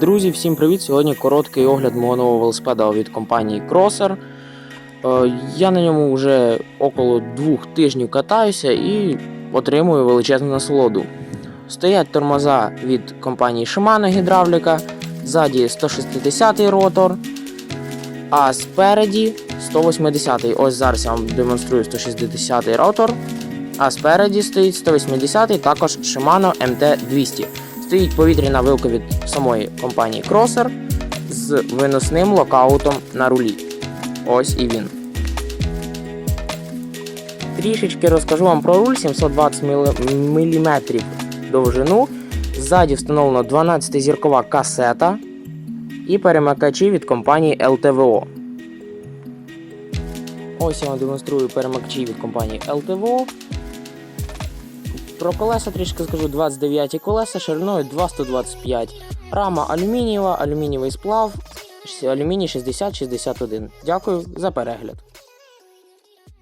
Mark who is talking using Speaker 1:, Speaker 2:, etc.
Speaker 1: Друзі, всім привіт! Сьогодні короткий огляд мого нового велосипеда від компанії Crosser. Е, Я на ньому вже около двох тижнів катаюся і отримую величезну насолоду. Стоять тормоза від компанії Shimano гідравліка, ззаді 160 ротор, а спереді 180 Ось зараз я вам демонструю 160 ротор, а спереді стоїть 180 також Shimano MT200. Стоїть повітряна вилка від самої компанії Crosser з виносним локаутом на рулі. Ось і він. Трішечки розкажу вам про руль 720 мм довжину. Ззаді встановлено 12-зіркова касета і перемикачі від компанії LTVO. Ось я вам демонструю перемикачі від компанії LTVO. Про колеса трішки скажу 29 колеса шириною 2,125. Рама алюмінієва, алюмінієвий сплав, алюміній 6061. Дякую за перегляд.